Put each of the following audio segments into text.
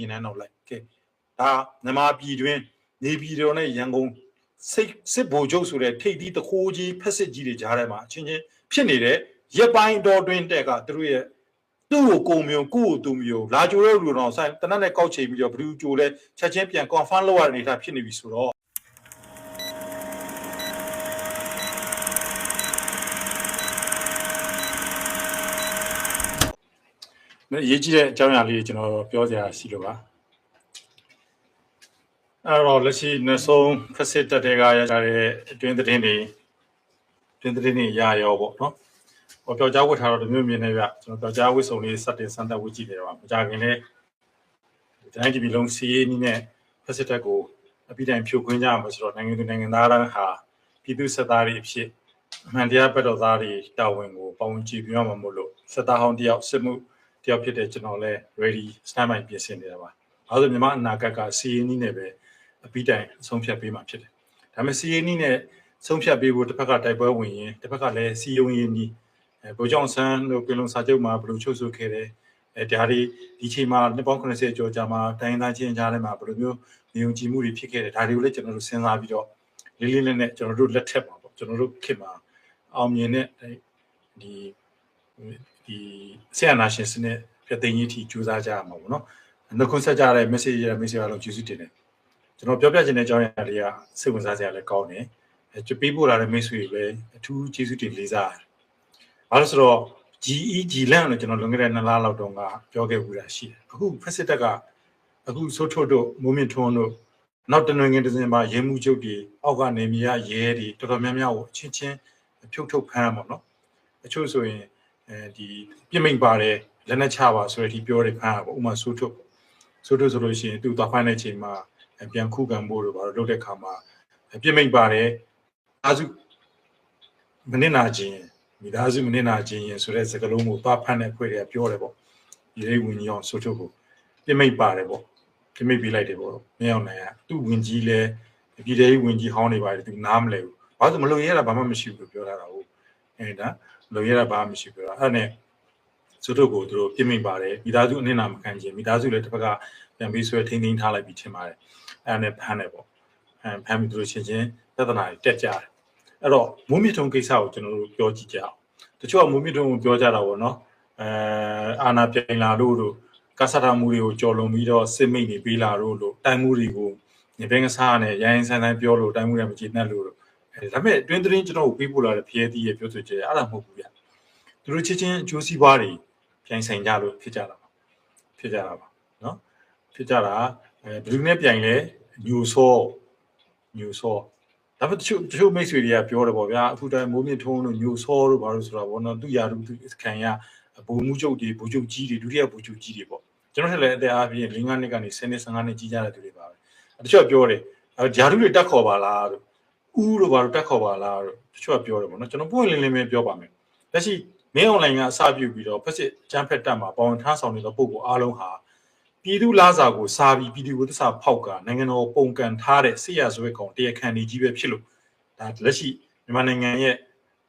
ရင်နှန်းတော့လိုက်ကဲဒါမြန်မာပြည်တွင်းနေပြည်တော်နဲ့ရန်ကုန်စိတ်စစ်ဘိုလ်ချုပ်ဆိုတဲ့ထိပ်သီးတခိုးကြီးဖက်စစ်ကြီးတွေကြားထဲမှာအချင်းချင်းဖြစ်နေတဲ့ရက်ပိုင်းတော်တွင်းတက်ကသူတို့ရဲ့သူ့ကိုကိုမျိုးကိုယ့်ကိုသူမျိုးလာကြိုတဲ့လူတော်ဆိုင်တနက်နဲ့ကောက်ချိန်ပြီးတော့ဘလူးကြိုလဲချက်ချင်းပြန် confirm လုပ်ရတဲ့အနေအထားဖြစ်နေပြီဆိုတော့ အရေးကြီးတဲ့အကြောင်းအရာလေးကျွန်တော်ပြောစရာရှိလို့ပါအဲ့တော့လက်ရှိနောက်ဆုံးဖက်စစ်တပ်တွေကရကြတဲ့အတွင်းသတင်းတွေအတွင်းသတင်းတွေရရောပေါ့နော်ဟောပြောကြားဝတ်ထားတော့ဒီမျိုးမြင်နေပြကျွန်တော်ပြောကြားဝတ်စုံလေးစတင်စမ်းသပ်ဝတ်ကြည့်တယ်ပါမကြခင်လေတိုင်းပြည်လုံးစီးရေးနည်းနဲ့ဖက်စစ်တပ်ကိုအပိတိုင်ဖြိုခွင်းကြမှာဆိုတော့နိုင်ငံသူနိုင်ငံသားတိုင်းဟာပြည်သူစစ်သားတွေအဖြစ်အမှန်တရားဘက်တော်သားတွေတာဝန်ကိုပါဝင်ကြည့်ပြရမှာမို့လို့စစ်သားဟောင်းတယောက်စစ်မှု တယောက်ဖြစ်တဲ့ကျွန်တော်လည်း ready stand by ပြင်ဆင်နေတာပါ။ဘာလို့မြန်မာအနာဂတ်ကစီးရင်နီးနဲ့ပဲအပြီးတိုင်အဆုံးဖြတ်ပေးမှာဖြစ်တယ်။ဒါပေမဲ့စီးရင်နီးနဲ့ဆုံးဖြတ်ပေးဖို့တစ်ဖက်ကတိုက်ပွဲဝင်ရင်တစ်ဖက်ကလည်းစီယုံရင်နီးအဲဗိုလ်ချုပ်ဆန်းတို့ပြည်လုံးစာချုပ်မှာဘယ်လိုချုပ်ဆိုခဲ့တယ်။အဲဒါတွေဒီချိန်မှာနှစ်ပေါင်း80ကျော်ကြာမှာတိုင်းသားချင်းကြားထဲမှာဘယ်လိုမျိုးနေုံကြည်မှုတွေဖြစ်ခဲ့တယ်ဒါတွေကိုလည်းကျွန်တော်တို့စဉ်းစားပြီးတော့လေးလေးနက်နက်ကျွန်တော်တို့လက်ထက်ပါပေါ့ကျွန်တော်တို့ခေတ်မှာအောင်မြင်တဲ့ဒီ ဒီဆရာနာရှင်စနစ်ပြသိင်းကြီးထိကြိုးစားကြရမှာပေါ့နော်။နှုတ်ခွန်းဆက်ကြတဲ့ message ရ message အားလုံးကျေးဇူးတင်တယ်။ကျွန်တော်ပြောပြချင်တဲ့အကြောင်းအရာလေးကစိတ်ဝင်စားစရာလည်းကောင်းတယ်။အဲပေးပို့လာတဲ့ message တွေလည်းအထူးကျေးဇူးတင်လေးစားတယ်။ဘာလို့ဆိုတော့ GEG လန့်လို့ကျွန်တော်လွန်ခဲ့တဲ့2လလောက်တုန်းကပြောခဲ့ဘူးတာရှိတယ်။အခုဖက်စစ်တက်ကအခုစိုးထုတ်တို့မိုးမြင့်ထွန်းတို့နောက်တနွေငင်တစ်စင်မှာရဲမှုချုပ်တွေအောက်ကနေမြေရရဲတွေတော်တော်များများကိုအချင်းချင်းဖြုတ်ထုတ်ဖမ်းပါတော့။အချို့ဆိုရင် အဲဒီပြစ်မိန်ပါတယ်လက်နဲ့ချပါဆိုတဲ့အထိပြောတယ်ခါပေါ့ဥမာဆိုးထုတ်ဆိုးထုတ်ဆိုလို့ရှိရင်သူသွားဖိုင်းတဲ့ချိန်မှာပြန်ခုခံဖို့တို့ဘာလို့လုပ်တဲ့ခါမှာပြစ်မိန်ပါတယ်အာစုမနစ်နာခြင်းမိသားစုမနစ်နာခြင်းရင်ဆိုတဲ့စကားလုံးကိုသွားဖမ်းတဲ့ဖွဲ့တွေကပြောတယ်ပေါ့ဒီလေးဝင်ကြီးအောင်ဆိုးထုတ်ကိုပြစ်မိန်ပါတယ်ပေါ့ပြစ်မိန်ပေးလိုက်တယ်ပေါ့မင်းအောင်နိုင်ကသူ့ဝင်ကြီးလဲပြည်သေးဝင်ကြီးဟောင်းနေပါတယ်သူနားမလဲဘူးဘာလို့မလို့ရတာဘာမှမရှိဘူးလို့ပြောတာဟုတ်အဲဒါ လုံရတာဘာမှမရှိဘူးအဲ့ဒါနဲ့စုတို့ကိုသူတို့ပြစ်မိန်ပါတယ်မိသားစုအနစ်နာမခံခြင်းမိသားစုလည်းတစ်ဖက်ကပြန်ပြီးဆွဲထိန်းသိမ်းထားလိုက်ပြီးထင်ပါတယ်အဲ့ဒါနဲ့ဖမ်းတယ်ပေါ့အဲဖမ်းပြီးသူတို့ချင်းချင်းပြဿနာတွေတက်ကြတယ်အဲ့တော့မိုးမြထုံကိစ္စကိုကျွန်တော်တို့ပြောကြည့်ကြအောင်တချို့ကမိုးမြထုံကိုပြောကြတာပေါ့နော်အဲအာနာပြိုင်လာလို့တို့ကဆတာမှုတွေကိုကြော်လွန်ပြီးတော့စစ်မိတ်တွေပေးလာလို့လို့တိုင်မှုတွေကိုညဘင်းကစားနဲ့ရိုင်းဆိုင်ဆိုင်ပြောလို့တိုင်မှုတွေမကြည့်နဲ့လို့အဲ ဒါပေမဲ့တွင်းသတင်းကျွန်တော်ကိုပေးပို့လာတဲ့ဖျဲသီးရဲ့ပြောဆိုချက်အဲ့ဒါမဟုတ်ဘူးဗျသူတို့ချင်းချင်းအကျိုးစီးပွားတွေပြိုင်ဆိုင်ကြလို့ဖြစ်ကြတာပါဖြစ်ကြတာပါနော်ဖြစ်ကြတာအဲဘယ်သူနဲ့ပြိုင်လဲညူဆောညူဆောဒါပေမဲ့တချို့တချို့မိတ်ဆွေတွေကပြောတယ်ပေါ့ဗျာအခုတိုင်းမိုးမြင့်ထုံးလို့ညူဆောလို့ဘာလို့ဆိုတာပေါ့နော်သူရာသူသူခံရဘူမှုချုပ်တွေဘူချုပ်ကြီးတွေဒုတိယဘူချုပ်ကြီးတွေပေါ့ကျွန်တော်ထက်လည်းအသက်အားဖြင့်၄၅နှစ်ကနေ10နှစ်15နှစ်ကြီးကြတဲ့သူတွေပါပဲတချို့ပြောတယ်ဂျာဒုတွေတက်ခေါ်ပါလားလို့ ဦးတို့ဘာလို့တက်ခေါ်ပါလားလို့တချို့ကပြောတယ်ပေါ့နော်ကျွန်တော်ပွင့်လင်းလင်းပဲပြောပါမယ်လက်ရှိမင်းအွန်လိုင်းကအစပြုပြီးတော့ဖက်စစ်ကျန်းဖက်တက်မှာပေါဝင်ထမ်းဆောင်နေတဲ့ပုံကိုအားလုံးဟာပြည်သူလားစာကိုစာပြီးပြည်သူကိုသစ္စာဖောက်ကနိုင်ငံတော်ပုံကန်ထားတဲ့စစ်ရဇွဲကောင်တရားခံနေကြီးပဲဖြစ်လို့ဒါလက်ရှိမြန်မာနိုင်ငံရဲ့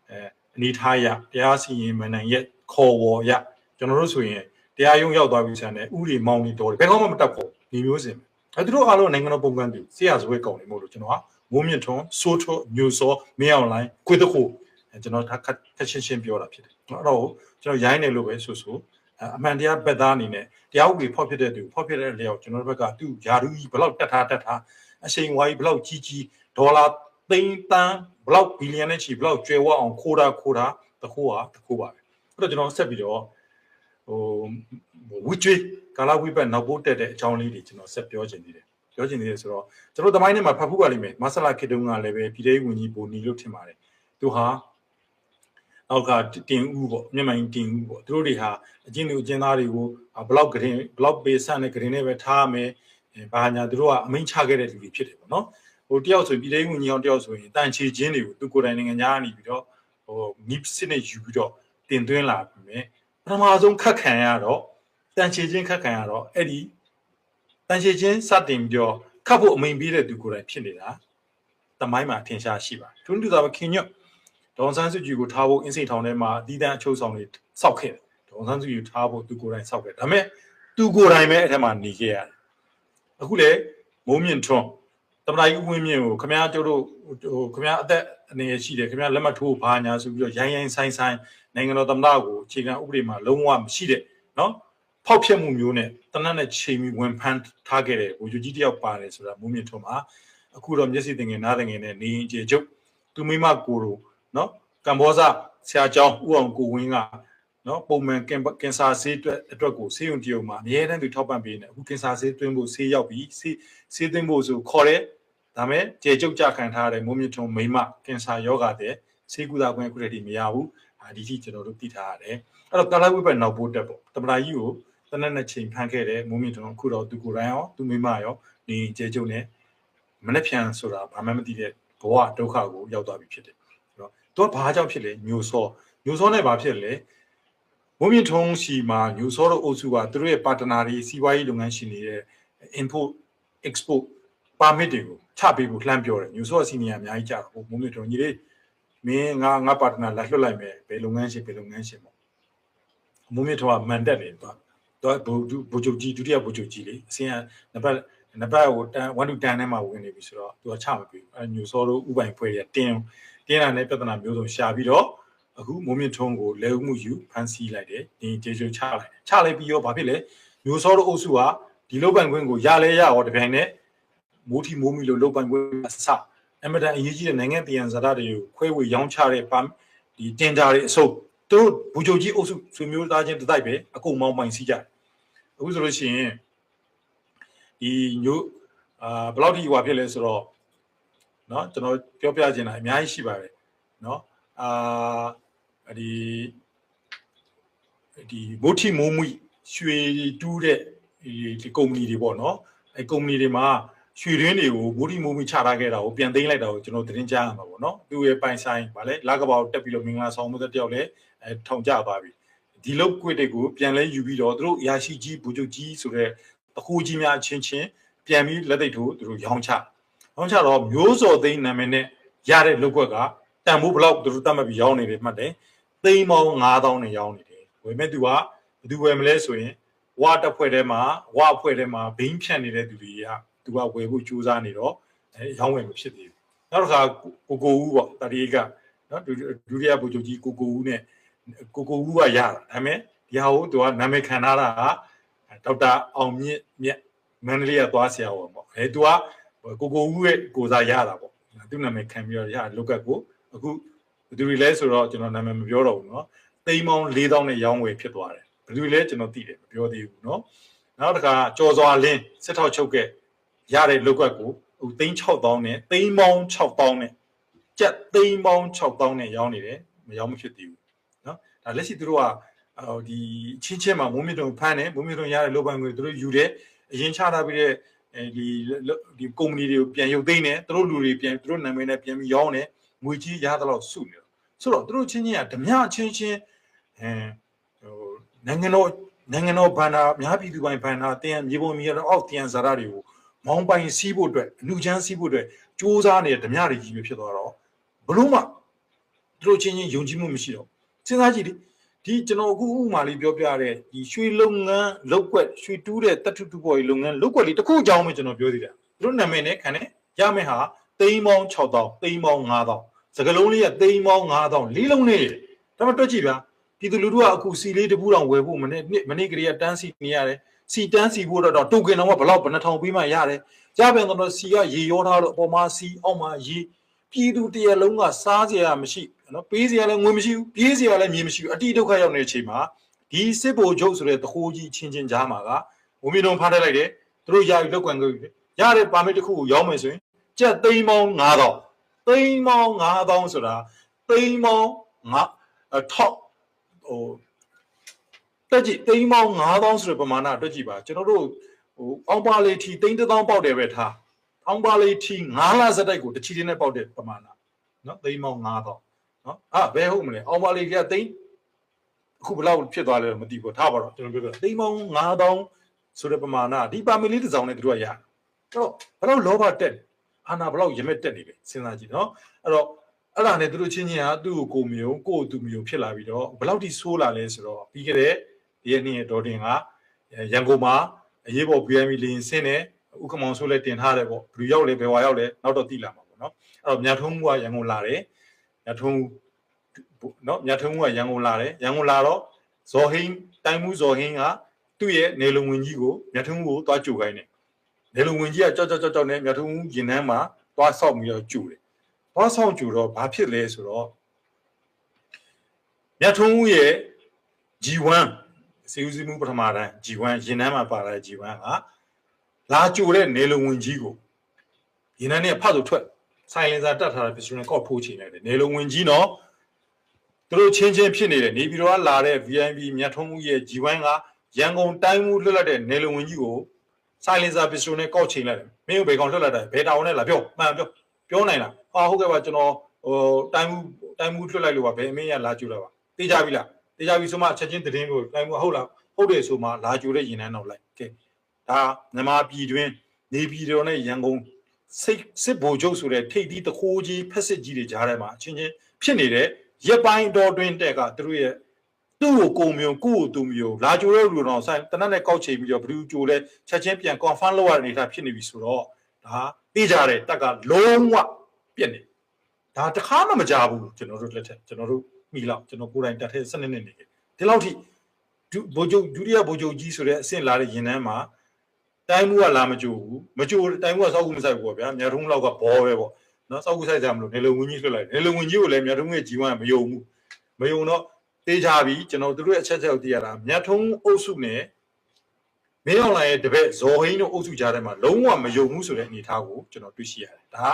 အဲအနေထားရတရားစီရင်မနိုင်ရဲ့ခေါ်ဝေါ်ရကျွန်တော်တို့ဆိုရင်တရားရုံးရောက်သွားပြီဆန်တယ်ဥတွေမောင်းနေတော်တယ်ဘယ်ကောမှမတက်ဖို့ဒီမျိုးစင်အဲသူတို့အားလုံးနိုင်ငံတော်ပုံကန်တူစစ်ရဇွဲကောင်နေမို့လို့ကျွန်တော်က မိုးမြင့်ထွန်းစိုးထွန်းမျိုးစောမင်းအောင်လိုင်းခွေတခုကျွန်တော်ဒါခက်ရှင်းရှင်းပြောတာဖြစ်တယ်အဲ့တော့ကျွန်တော်ရိုင်းတယ်လို့ပဲဆိုဆိုအမှန်တရားဘက်သားအနေနဲ့တရားဥပဒေဖောက်ဖြစ်တဲ့သူဖောက်ဖြစ်တဲ့လျောက်ကျွန်တော်တို့ဘက်ကသူ့ယာရူကြီးဘလောက်တက်ထားတက်ထားအချိန်ဝါကြီးဘလောက်ကြီးကြီးဒေါ်လာသိန်းတန်းဘလောက်ဘီလီယံနဲ့ချီဘလောက်ကျွဲဝအောင်ခိုးတာခိုးတာတခိုးဟာတခိုးပါပဲအဲ့တော့ကျွန်တော်ဆက်ပြီးတော့ဟိုဝီချွေကာလာဝိပတ်နောက်ပို့တက်တဲ့အကြောင်းလေးတွေကျွန်တော်ဆက်ပြောချင်သေးတယ် ပြောချင်သေးတယ်ဆိုတော့ကျွန်တော်တမိုင်းထဲမှာဖတ်ဖူးပါလိမ့်မယ်မဆလာခေတုံးကလည်းပဲပြည်ထောင်ဝင်ကြီးဘူနီလို့ထင်ပါတယ်သူဟာနောက်ကတင်ဦးပေါ့မြန်မာရင်တင်ဦးပေါ့သူတို့တွေဟာအကျဉ်းသူအကျဉ်းသားတွေကိုဘလောက်ဂရင်ဘလောက်ပေးဆန့်တဲ့ဂရင်နဲ့ပဲထားမယ်ဘာညာသူတို့ကအမိန့်ချခဲ့တဲ့လူတွေဖြစ်တယ်ပေါ့နော်ဟိုတယောက်ဆိုပြည်ထောင်ဝင်ကြီးအောင်တယောက်ဆိုရင်တန်ချေချင်းတွေကိုသူကိုယ်တိုင်နိုင်ငံသားကနေပြီးတော့ဟိုနိပစစ်နဲ့ယူပြီးတော့တင်သွင်းလာပြီမယ်ပထမဆုံးခတ်ခံရတော့တန်ချေချင်းခတ်ခံရတော့အဲ့ဒီ တန်ချေချင်းစတင်ပြီးတော့ခတ်ဖို့အမိန်ပေးတဲ့သူကိုယ်တိုင်ဖြစ်နေတာတမိုင်းမှာထင်ရှားရှိပါတယ်တွန်းတူတာပဲခင်ညွတ်ဒေါန်ဆန်းစုကြည်ကိုထားဖို့အင်းစိန်ထောင်ထဲမှာအသီးသန့်အချုပ်ဆောင်တွေစောက်ခဲ့တယ်ဒေါန်ဆန်းစုကြည်ထားဖို့သူကိုယ်တိုင်စောက်ခဲ့ဒါပေမဲ့သူကိုယ်တိုင်ပဲအဲ့ထက်မှာနေခဲ့ရတယ်အခုလေမိုးမြင့်ထွန်းတမနာကြီးဦးဝင်းမြင့်ကိုခမရကျတို့ဟိုခမရအသက်အနေရရှိတယ်ခမရလက်မှတ်ထိုးဘာညာဆိုပြီးတော့ရိုင်းရိုင်းဆိုင်ဆိုင်နိုင်ငံတော်သမ္မတကိုအခြေခံဥပဒေမှာလုံးဝမရှိတဲ့နော် ဖောက်ဖျက်မှုမျိုးနဲ့တနက်နဲ့ချိန်ပြီးဝင်ဖမ်းထားခဲ့တဲ့ဟိုယူကြီးတယောက်ပါတယ်ဆိုတာမိုးမြင့်ထွန်းမှာအခုတော့မျက်စိတင်ငယ်နားတင်ငယ်နဲ့နေရင်ကျေကျုပ်သူမိမကိုတို့နော်ကမ္ဘောဇဆရာကျောင်းဦးအောင်ကိုဝင်းကနော်ပုံမှန်ကင်ကင်ဆာဆေးအတွက်အတွက်ကိုဆေးရုံတရုံမှာအများတန်းသူထောက်ပံ့ပေးနေအခုကင်ဆာဆေးသွင်းဖို့ဆေးရောက်ပြီဆေးဆေးသွင်းဖို့ဆိုခေါ်တယ်ဒါမဲ့ကျေကျုပ်ကြခံထားရတဲ့မိုးမြင့်ထုံမိမကင်ဆာယောဂတဲ့ဆေးကုသခွင့်အခုတည်းမရဘူးဒီထိကျွန်တော်တို့သိထားရတယ်အဲ့တော့ကာလာဝိပတ်နောက်ပို့တက်ပေါ့တမနာကြီးကို တနက်နဲ့ချိန်ဖန်ခဲ့တဲ့မိုးမြင့်ထုံအခုတော့သူကိုယ်တိုင်ရောသူမိမရောနေကျေကျုပ်နဲ့မနှက်ဖြန်ဆိုတာဘာမှမသိတဲ့ဘဝဒုက္ခကိုရောက်သွားပြီဖြစ်တယ်အဲ့တော့သူကဘာကြောင့်ဖြစ်လဲညိုစောညိုစောနဲ့ဘာဖြစ်လဲမိုးမြင့်ထုံစီမှာညိုစောတို့အုပ်စုကသူတို့ရဲ့ပါတနာတွေစီးပွားရေးလုပ်ငန်းရှင်တွေရဲ့ import export permit တွေကိုချပေးဖို့လှမ်းပြောတယ်ညိုစောစီနီယာအများကြီးကြာတော့မိုးမြင့်ထုံညီလေးမင်းငါငါပါတနာလက်လွတ်လိုက်မယ်ဘယ်လုပ်ငန်းရှင်ဘယ်လုပ်ငန်းရှင်ပေါ့မိုးမြင့်ထုံကမန်တက်တယ်သူ တော့ဘူဘူချုပ်ကြီးဒုတိယဘူချုပ်ကြီးလေအစင်းကနံပါတ်နံပါတ်ကိုတန်1 to 10ထဲမှာဝင်နေပြီဆိုတော့သူကချမပေးဘူးအဲညိုစောတို့ဥပိုင်ဖွဲ့ရတင်းတင်းတာနဲ့ပြဿနာမျိုးစုံရှာပြီးတော့အခုမိုးမြင့်ထုံးကိုလဲဦးမှုယူဖန်ဆီးလိုက်တယ်ဒီကျေကျိုးချလိုက်ချလိုက်ပြီးတော့ဘာဖြစ်လဲညိုစောတို့အုပ်စုကဒီလုတ်ပိုင်ခွင့်ကိုရလဲရရောတပြိုင်နက်မိုးထီမိုးမီလို့လုတ်ပိုင်ခွင့်အစအမတန်အရေးကြီးတဲ့နိုင်ငံပြည်ဇာတ်တွေကိုခွဲဝေရောင်းချတဲ့ပမ်ဒီတင်ကြတွေအစုပ် သူတို့ဘူချုပ်ကြီးအုပ်စုဆွေမျိုးသားချင်းတတိုက်ပဲအကုန်မောင်းပိုင်စီးကြတယ်အခုဆိုလို့ရှိရင်ဒီညိုအာဘယ်လောက်ထိဟွာဖြစ်လဲဆိုတော့เนาะကျွန်တော်ပြောပြချင်တာအများကြီးရှိပါတယ်เนาะအာဒီဒီမိုးထီမိုးမွိရွှေတူးတဲ့ဒီကုမ္ပဏီတွေပေါ့เนาะအဲကုမ္ပဏီတွေမှာ ရွှေရင်းတွေကိုမိုးဒီမိုးမီချထားခဲ့တာကိုပြန်သိမ်းလိုက်တာကိုကျွန်တော်သတင်းကြားရမှာပေါ့နော်သူရဲ့ပိုင်ဆိုင်ဗာလဲလာကဘာကိုတက်ပြီးတော့မင်္ဂလာဆောင်မှုတစ်ယောက်လဲအဲထောင်ကြပါပြီဒီလောက်ကွစ်တွေကိုပြန်လဲယူပြီးတော့သူတို့ရာရှိကြီးဘူဂျုတ်ကြီးဆိုတဲ့တခုကြီးများချင်းချင်းပြန်ပြီးလက်သိထိုးသူတို့ရောင်းချရောင်းချတော့မျိုးစော်သိန်းနာမည်နဲ့ရတဲ့လောက်ကွက်ကတန်ဖိုးဘလောက်သူတို့တတ်မှတ်ပြီးရောင်းနေတယ်မှတ်တယ်သိန်းပေါင်း9000နဲ့ရောင်းနေတယ်ဝယ်မဲ့သူကဘယ်သူဝယ်မလဲဆိုရင်ဝါတက်ဖွဲ့ထဲမှာဝါအဖွဲ့ထဲမှာဘိန်းဖြန့်နေတဲ့သူတွေက သူကဝယ်ဖို့ကြိုးစားနေတော့အဲရောင်းဝယ်မဖြစ်သေးဘူးနောက်တစ်ခါကိုကိုဦးပေါ့တတိယကနော်ဒုတိယဗိုလ်ချုပ်ကြီးကိုကိုဦးနဲ့ကိုကိုဦးကရတာဒါပေမဲ့ဒီဟာကိုသူကနာမည်ခံထားတာကဒေါက်တာအောင်မြင့်မြတ်မန္တလေးကသွားဆရာဝန်ပေါ့အဲသူကကိုကိုဦးရဲ့ကိုစားရတာပေါ့သူနာမည်ခံပြီးတော့ရလုက်ကတ်ကိုအခုဘယ်သူတွေလဲဆိုတော့ကျွန်တော်နာမည်မပြောတော့ဘူးเนาะသိန်းပေါင်း4000နဲ့ရောင်းဝယ်ဖြစ်သွားတယ်ဘယ်သူလဲကျွန်တော်သိတယ်မပြောသေးဘူးเนาะနောက်တစ်ခါကြော်စွာလင်းစစ်ထောက်ချုပ်က ရတဲ့လုက်ကတ်ကိုဟိုသိန်း6000နဲ့သိန်းပေါင်း6000နဲ့ကြက်သိန်းပေါင်း6000နဲ့ရောင်းနေတယ်မရောင်းမဖြစ်သေးဘူးเนาะဒါလက်ရှိသူတို့ကဟိုဒီချင်းချင်းမှာမိုးမြင့်တုံဖမ်းတယ်မိုးမြင့်တုံရတဲ့လုတ်ပိုင်ကိုသူတို့ယူတယ်အရင်ချထားပြီးတဲ့အဲဒီဒီကုမ္ပဏီတွေကိုပြန်ရုပ်သိမ်းတယ်သူတို့လူတွေပြန်သူတို့နာမည်နဲ့ပြန်ပြီးရောင်းတယ်ငွေကြီးရသလောက်စုနေတော့ဆိုတော့သူတို့ချင်းချင်းကဓမြချင်းချင်းအဲဟိုနိုင်ငံတော်နိုင်ငံတော်ဘဏ္ဍာများပြည်သူပိုင်ဘဏ္ဍာတင်မြေပုံမြေတော်အောက်တင်ဇာရတွေကို မောင်းပိုင်စီးဖို့အတွက်အလူချမ်းစီးဖို့အတွက်စ조사နေတဲ့ဓမြတွေကြီးပဲဖြစ်သွားတော့ဘလို့မှသူတို့ချင်းချင်းယုံကြည်မှုမရှိတော့စဉ်းစားကြည့်ဒီကျွန်တော်အခုဥမာလေးပြောပြတဲ့ဒီရွှေလုပ်ငန်းလောက်ွက်ရွှေတူးတဲ့တတ်ထုတူပေါ်ကြီးလုပ်ငန်းလောက်ွက်လေးတစ်ခုအကြောင်းပဲကျွန်တော်ပြောသေးတယ်သူတို့နာမည်နဲ့ခံတယ်ရမယ်ဟာသိန်းပေါင်း6000သိန်းပေါင်း9000စကလုံးလေးကသိန်းပေါင်း9000လေးလုံးနေတယ်ဒါမှတွက်ကြည့်ဗျာပြည်သူလူထုကအခုစီလေးတပူတောင်ဝယ်ဖို့မနေ့မနေ့ကလေးကတန်းစီနေရတယ် စီတန်းစီဖို့တော့တိုကင်တော့ဘလောက်ဘယ်နှထောင်ပေးမှရတယ်ရပြန်တော့စီကရေရောထားတော့အပေါ်မှာစီအောက်မှာရေပြည်သူတရလုံးကစားစရာမရှိနော်ပေးစရာလည်းငွေမရှိဘူးပြေးစရာလည်းမြေမရှိဘူးအတိဒုက္ခရောက်နေတဲ့အချိန်မှာဒီစစ်ဘိုလ်ချုပ်ဆိုတဲ့တခိုးကြီးချင်းချင်းကြားမှာကဝမီတုံဖားတက်လိုက်တယ်သူတို့ယာယူလောက်ကွန်ကိုရတဲ့ပါမစ်တစ်ခုကိုရောင်းမယ်ဆိုရင်ကြက်သိန်းပေါင်း9000သိန်းပေါင်း9000ဆိုတာသိန်းပေါင်း9ထောက်ဟို တက်ကြည့်သိန်းပေါင်း9000ဆိုတဲ့ပမာဏတွက်ကြည့်ပါကျွန်တော်တို့ဟိုအောင်ပါလေထီသိန်း1000ပေါက်တယ်ပဲထားအောင်ပါလေထီ9လစက်တိုက်ကိုတချီတင်းနဲ့ပေါက်တဲ့ပမာဏနော်သိန်းပေါင်း9000နော်အာဘယ်ဟုတ်မလဲအောင်ပါလေကသိန်းအခုဘယ်လောက်ဖြစ်သွားလဲမသိဘူးထားပါတော့ကျွန်တော်ပြောပြသိန်းပေါင်း9000ဆိုတဲ့ပမာဏဒီပါမီလေးတစ်စောင်းနဲ့တို့ကရအဲ့တော့ဘယ်တော့လောဘတက်အာနာဘယ်လောက်ရမက်တက်နေလဲစဉ်းစားကြည့်နော်အဲ့တော့အဲ့ဒါနဲ့သူတို့ချင်းချင်းဟာသူ့ကိုကိုမျိုးကိုသူမျိုးဖြစ်လာပြီးတော့ဘယ်လောက်ထိဆိုးလာလဲဆိုတော့ပြီးခဲ့တဲ့ ဒီရက်နေ့ဒေါ်တင်ကရန်ကုန်မှာအရေးပေါ် BMI လင်းစင်းနဲ့ဥက္ကမောင်ဆိုလည်းတင်ထားတယ်ပေါ့ဘယ်ရောက်လဲဘယ်ဝါရောက်လဲနောက်တော့သိလာမှာပေါ့နော်အဲ့တော့မြတ်ထုံးမှုကရန်ကုန်လာတယ်မြတ်ထုံးနော်မြတ်ထုံးမှုကရန်ကုန်လာတယ်ရန်ကုန်လာတော့ဇော်ဟင်းတိုင်းမှုဇော်ဟင်းကသူ့ရဲ့နေလုံဝင်ကြီးကိုမြတ်ထုံးကိုသွားကြိုခိုင်းတယ်နေလုံဝင်ကြီးကကြောက်ကြောက်ကြောက်ကြောက်နဲ့မြတ်ထုံးရင်နှန်းမှာသွားဆောက်ပြီးတော့ကြိုတယ်သွားဆောက်ကြိုတော့ဘာဖြစ်လဲဆိုတော့မြတ်ထုံးရဲ့ G1 စီဦးစီးမှုပထမတန်း G1 ရင်နှန်းမှာပါလာတဲ့ G1 ကလာကြိုတဲ့နေလုံဝင်ကြီးကိုရင်နှန်းနဲ့ဖတ်လို့ထွက်ဆိုင်လင်စာတက်ထားတဲ့ pistol နဲ့ကောက်ထိုးချင်လိုက်တယ်နေလုံဝင်ကြီးနော်သူတို့ချင်းချင်းဖြစ်နေတယ်နေပြည်တော်ကလာတဲ့ VIP မြတ်ထုံးမှုရဲ့ G1 ကရန်ကုန်တိုင်းမှုလွတ်လပ်တဲ့နေလုံဝင်ကြီးကိုဆိုင်လင်စာ pistol နဲ့ကောက်ချင်လိုက်တယ်မင်းတို့ဘယ်ကောင်လွတ်လပ်တယ်ဘယ်တောင်နဲ့လာပြောမှန်ပြောပြောနိုင်လားဟာဟုတ်ကဲ့ပါကျွန်တော်ဟိုတိုင်းမှုတိုင်းမှုလွတ်လိုက်လို့ပါဘယ်အမင်းရလာကြိုတာပါသိကြပြီလား တရားပြီးဆိုမှချက်ချင်းသတင်းကိုတိုင်းမှုဟုတ်လားဟုတ်တယ်ဆိုမှလာကြိုတဲ့ရင်နှန်းတော့လိုက်ကဲဒါမြန်မာပြည်တွင်းနေပြည်တော်နဲ့ရန်ကုန်စိတ်စစ်ဘိုလ်ချုပ်ဆိုတဲ့ထိပ်သီးတခိုးကြီးဖက်စစ်ကြီးတွေကြားထဲမှာအချင်းချင်းဖြစ်နေတဲ့ရက်ပိုင်းတော်တွင်းတက်ကသူတို့ရဲ့သူ့ကိုကိုမျိုးကိုကိုသူမျိုးလာကြိုတဲ့လူတော်ဆိုင်တနက်နဲ့ကောက်ချိန်ပြီးတော့ဘလူးကြိုလဲချက်ချင်းပြန် confirm လုပ်ရတဲ့အနေအထားဖြစ်နေပြီဆိုတော့ဒါသိကြတယ်တက်ကလုံးဝပြက်နေဒါတခါမှမကြဘူးကျွန်တော်တို့လက်ထက်ကျွန်တော်တို့ မိလောက်ကျွန်တော်ကိုယ်တိုင်တက်ထဲစနစ်နဲ့နေခဲ့ဒီလောက်ထိဒုဗိုလ်ချုပ်ဒုတိယဗိုလ်ချုပ်ကြီးဆိုတဲ့အဆင့်လာတဲ့ရင်နှန်းမှာတိုင်းမှုကလာမကြိုဘူးမကြိုတိုင်းမှုကစောက်ကူမဆိုင်ဘူးပေါ့ဗျာမြတ်ထုံးလောက်ကဘောပဲပေါ့နော်စောက်ကူဆိုင်ကြမလို့နေလုံဝင်ကြီးလွှတ်လိုက်နေလုံဝင်ကြီးကိုလည်းမြတ်ထုံးရဲ့ကြီးဝမ်းမယုံဘူးမယုံတော့တေးကြပြီကျွန်တော်တို့ရဲ့အချက်ချက်ကိုသိရတာမြတ်ထုံးအုပ်စုနဲ့မင်းအောင်လိုင်ရဲ့တပည့်ဇော်ဟင်းတို့အုပ်စုကြားထဲမှာလုံးဝမယုံဘူးဆိုတဲ့အနေအထားကိုကျွန်တော်တွေ့ရှိရတယ်ဒါ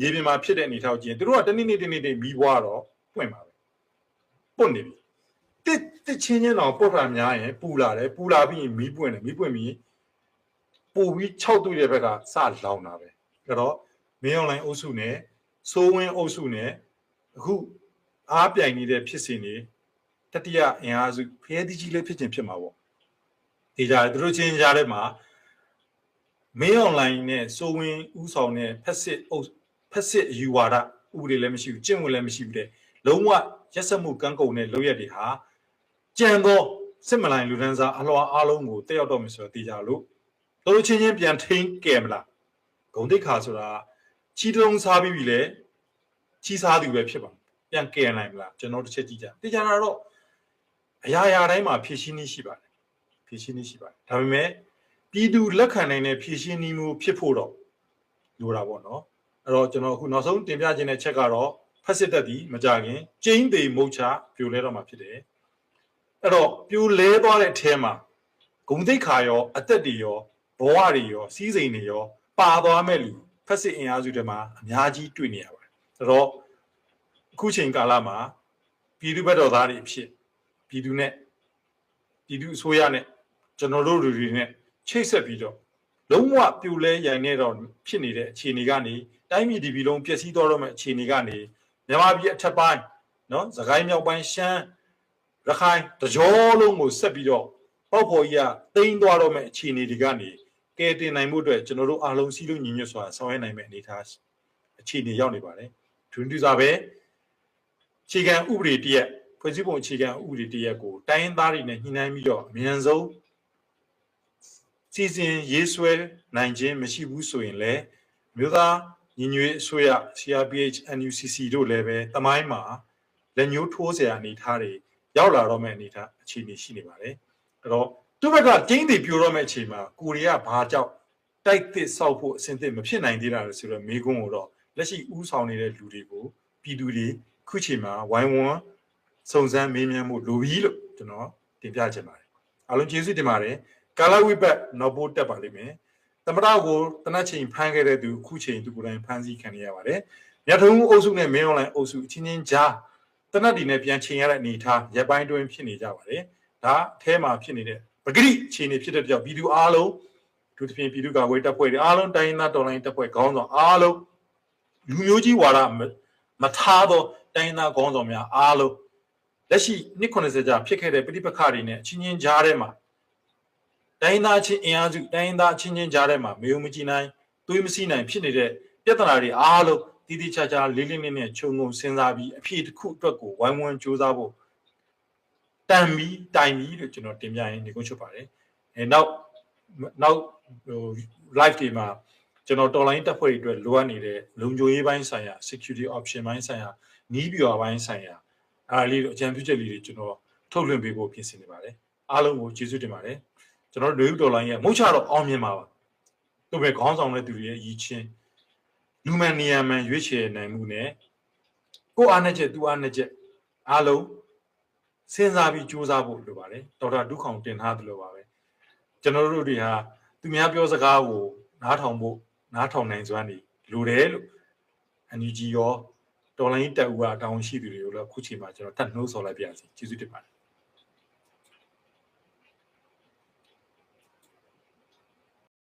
ရေပြင်မှာဖြစ်တဲ့အနေအထားကိုကြည့်ရင်တို့ကတနေ့နေ့တနေ့နေ့မီးပွားတော့ပွင့်ပါပဲ ပွတ်နေပြီတစ်တစ်ချင်းချင်းတော့ပုတ်တာများရင်ပူလာတယ်ပူလာပြီးရင်မီးပွင့်တယ်မီးပွင့်ပြီးပူပြီး6တွေ့တဲ့ဘက်ကစလောင်တာပဲဒါတော့မင်းအွန်လိုင်းအုပ်စုနဲ့စိုးဝင်းအုပ်စုနဲ့အခုအားပြိုင်နေတဲ့ဖြစ်စဉ်တွေတတိယအင်အားစုဖရဲတီကြီးလေးဖြစ်ခြင်းဖြစ်မှာပေါ့ဒီကြတယ်သူတို့ချင်းကြားထဲမှာမင်းအွန်လိုင်းနဲ့စိုးဝင်းဥဆောင်တဲ့ဖက်စစ်အုပ်ဖက်စစ်ယူဝါဒဥပဒေလည်းမရှိဘူးကျင့်ဝတ်လည်းမရှိဘူးတဲ့လုံးဝ ရက်စက်မှုကန့်ကုန်တဲ့လုပ်ရက်တွေဟာကြံသောစစ်မလိုင်းလူဒန်းစားအလွှာအားလုံးကိုတက်ရောက်တော့မယ်ဆိုတော့သိကြလို့တို့ချင်းချင်းပြန်ထိန်ကဲမလားဂုံတိတ်ခါဆိုတာချီတုံးစားပြီးပြီလေချီစားသူပဲဖြစ်ပါပြန်ကဲနိုင်မလားကျွန်တော်တစ်ချက်ကြည့်ကြသိကြတာတော့အရာရာတိုင်းမှာဖြည့်ရှင်းနည်းရှိပါတယ်ဖြည့်ရှင်းနည်းရှိပါတယ်ဒါပေမဲ့ပြည်သူလက်ခံနိုင်တဲ့ဖြည့်ရှင်းနည်းမျိုးဖြစ်ဖို့တော့လိုတာပေါ့နော်အဲ့တော့ကျွန်တော်အခုနောက်ဆုံးတင်ပြခြင်းတဲ့ချက်ကတော့ ဖက်စစ်တပ်ဒီမကြခင်ကျင်းသေးမုတ်ချပြိုလဲတော့မှာဖြစ်တယ်အဲ့တော့ပြိုလဲသွားတဲ့အထဲမှာဂုံတိတ်ခါရောအသက်တွေရောဘဝတွေရောစီးစိမ်တွေရောပါသွားမဲ့လူဖက်စစ်အင်အားစုတွေမှာအများကြီးတွေ့နေရပါတယ်ဒါတော့အခုချိန်ကာလမှာပြည်သူဘက်တော်သားတွေအဖြစ်ပြည်သူနဲ့ပြည်သူအစိုးရနဲ့ကျွန်တော်တို့လူတွေနဲ့ချိတ်ဆက်ပြီးတော့လုံးဝပြိုလဲရိုင်နေတော့ဖြစ်နေတဲ့အခြေအနေကနေတိုင်းပြည်ဒီပြည်လုံးပျက်စီးသွားတော့မဲ့အခြေအနေကနေ မြန်မာပြည်အထက်ပိုင်းနော်သခိုင်းမြောက်ပိုင်းရှမ်းရခိုင်တကြောလုံးကိုဆက်ပြီးတော့ပေါက်ဖော်ကြီးကတိမ့်သွားတော့မဲ့အခြေအနေတွေကနေကဲတင်နိုင်မှုအတွက်ကျွန်တော်တို့အားလုံးစီးလုံးညီညွတ်စွာဆောင်ရွက်နိုင်မဲ့အနေအထားအခြေအနေရောက်နေပါတယ်ဒွန်းတူစာပဲအခြေခံဥပဒေတရက်ဖွဲ့စည်းပုံအခြေခံဥပဒေတရက်ကိုတိုင်းရင်းသားတွေနဲ့ညှိနှိုင်းပြီးတော့အမြန်ဆုံးစီစဉ်ရေးဆွဲနိုင်ခြင်းမရှိဘူးဆိုရင်လည်းမြို့သား ညီညွတ်အစိုးရ CRPH NUCC တို့လည်းပဲတမိုင်းမှာလက်ညှိုးထိုးစရာအနေထားတွေရောက်လာတော့မယ့်အနေထားအခြေအနေရှိနေပါတယ်အဲ့တော့သူ့ဘက်ကတင်းတွေပြိုတော့မယ့်အချိန်မှာကိုရီးယားဘာကြောင့်တိုက်သစ်ဆောက်ဖို့အဆင်သင့်မဖြစ်နိုင်သေးတာလို့ဆိုတော့မေးခွန်းကိုတော့လက်ရှိဥဆောင်နေတဲ့လူတွေကိုပြည်သူတွေခုချိန်မှာဝိုင်းဝန်းစုံစမ်းမေးမြန်းမှုလိုပြီလို့ကျွန်တော်တင်ပြချင်ပါတယ်အားလုံးကျေးဇူးတင်ပါတယ်ကာလာဝိပတ်နောက်ပိုးတက်ပါလိမ့်မယ် သမရကိုတနက်ချိန်ဖမ်းခဲ့တဲ့သူခုချိန်သူကိုယ်တိုင်ဖမ်းဆီးခံရပါတယ်။မြတ်ထုံးအုပ်စုနဲ့မင်းအွန်လိုင်းအုပ်စုအချင်းချင်းကြားတနက်ဒီနဲ့ပြန်ချိန်ရတဲ့အနေအထားရပ်ပိုင်းတွင်းဖြစ်နေကြပါတယ်။ဒါအแทမှာဖြစ်နေတဲ့ပဂရိခြေနေဖြစ်တဲ့ကြောင့်ပြည်သူအားလုံးဒုတိယပြည်သူ့ကာကွယ်တပ်ဖွဲ့တွေအားလုံးတိုင်းသားတော်လိုင်းတပ်ဖွဲ့ခေါင်းဆောင်အားလုံးလူမျိုးကြီးဝါဒမထားသောတိုင်းသားခေါင်းဆောင်များအားလုံးလက်ရှိနှစ်90ကြာဖြစ်ခဲ့တဲ့ပြိပခါတွေနဲ့အချင်းချင်းကြားထဲမှာ တိုင်းသားချင်းအင်အားစုတိုင်းသားချင်းချင်းကြားထဲမှာမေယုံမကြည့်နိုင်သွေးမစီးနိုင်ဖြစ်နေတဲ့ပြဿနာတွေအားလုံးတည်တည်ချာချာလေးလေးနက်နက်ခြုံငုံစဉ်းစားပြီးအဖြစ်တစ်ခုအတွက်ကိုဝိုင်းဝန်းစူးစမ်းဖို့တန်ပြီးတိုင်ပြီးလို့ကျွန်တော်တင်ပြရင်ဒီကုန်းချုပ်ပါတယ်အဲနောက်နောက်ဟို live တွေမှာကျွန်တော် online တက်ဖွဲ့တွေအတွက်လိုအပ်နေတဲ့လုံခြုံရေးပိုင်းဆိုင်ရာ security option ပိုင်းဆိုင်ရာနီးပြွာပိုင်းဆိုင်ရာအားလေးတို့အကြံပြုချက်လေးတွေကျွန်တော်ထုတ်လွှင့်ပေးဖို့ပြင်ဆင်နေပါတယ်အားလုံးကိုကျေးဇူးတင်ပါတယ် ကျွန်တော်တို့ new online ရဲ့မုတ်ချတော့အောင်မြင်ပါပါသူပဲခေါင်းဆောင်တဲ့သူတွေရဲ့ရည်ချင်းလူမှန်နေရာမှန်ရွေးချယ်နိုင်မှုနဲ့ကိုယ်အားနဲ့ချက်သူအားနဲ့ချက်အားလုံးစဉ်းစားပြီးစူးစမ်းဖို့လိုပါတယ်ဒေါက်တာဒုက္ခေါင်တင်ထားသလိုပါပဲကျွန်တော်တို့တွေဟာသူများပြောစကားကိုနားထောင်ဖို့နားထောင်နိုင်စွမ်းနေလိုတယ်လို့အန်ယူဂျီရောတော်လိုင်းတက်ဦးကအတောင်းရှိသူတွေကိုလည်းအခုချိန်မှာကျွန်တော်တတ်နှိုးဆော်လိုက်ပြရစီကျေးဇူးတင်ပါတယ်